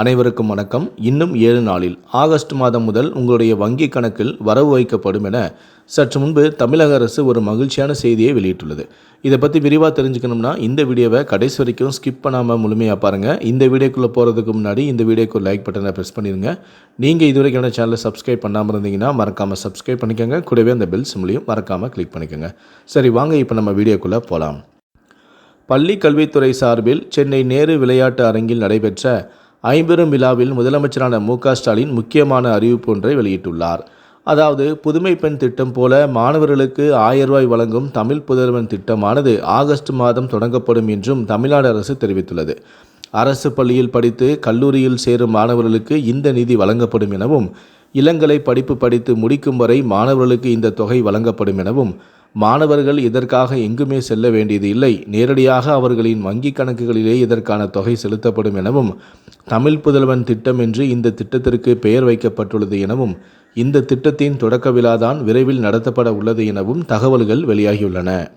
அனைவருக்கும் வணக்கம். இன்னும் ஏழு நாளில் ஆகஸ்ட் மாதம் முதல் உங்களுடைய வங்கி கணக்கில் வரவு வைக்கப்படும் என சற்று முன்பு தமிழக அரசு ஒரு மகிழ்ச்சியான செய்தியை வெளியிட்டுள்ளது. இதை பற்றி விரிவாக தெரிஞ்சுக்கணும்னா இந்த வீடியோவை கடைசி வரைக்கும் ஸ்கிப் பண்ணாமல் முழுமையாக பாருங்கள் இந்த வீடியோக்குள்ளே போகிறதுக்கு முன்னாடி இந்த வீடியோக்கு லைக் பட்டனை ப்ரெஸ் பண்ணிடுங்க நீங்கள் இது வரைக்கும் சேனலை சப்ஸ்கிரைப் பண்ணாமல் இருந்தீங்கன்னா மறக்காமல் சப்ஸ்கிரைப் பண்ணிக்கோங்க. கூடவே அந்த பெல் சிம்லையும் மறக்காமல் கிளிக் பண்ணிக்கோங்க. சரி வாங்க இப்போ நம்ம வீடியோக்குள்ளே போகலாம் பள்ளி கல்வித்துறை சார்பில் சென்னை நேரு விளையாட்டு அரங்கில் நடைபெற்ற ஐம்பெரும் விழாவில் முதலமைச்சரான மு ஸ்டாலின் முக்கியமான அறிவிப்பு ஒன்றை வெளியிட்டுள்ளார். அதாவது புதுமை பெண் திட்டம் போல மாணவர்களுக்கு ஆயிரம் ரூபாய் வழங்கும் தமிழ் புதல்வன் திட்டமானது ஆகஸ்ட் மாதம் தொடங்கப்படும் என்றும் தமிழ்நாடு அரசு தெரிவித்துள்ளது. அரசு பள்ளியில் படித்து கல்லூரியில் சேரும் மாணவர்களுக்கு இந்த நிதி வழங்கப்படும் எனவும் இளங்கலை படிப்பு படித்து முடிக்கும் வரை மாணவர்களுக்கு இந்த தொகை வழங்கப்படும் எனவும் மாணவர்கள் இதற்காக எங்குமே செல்ல வேண்டியது இல்லை. நேரடியாக அவர்களின் வங்கி கணக்குகளிலே இதற்கான தொகை செலுத்தப்படும் எனவும் தமிழ் புதல்வன் திட்டம் என்று இந்த திட்டத்திற்கு பெயர் வைக்கப்பட்டுள்ளது எனவும் இந்த திட்டத்தின் தொடக்க விழாதான் விரைவில் நடத்தப்பட உள்ளது எனவும் தகவல்கள் வெளியாகியுள்ளன.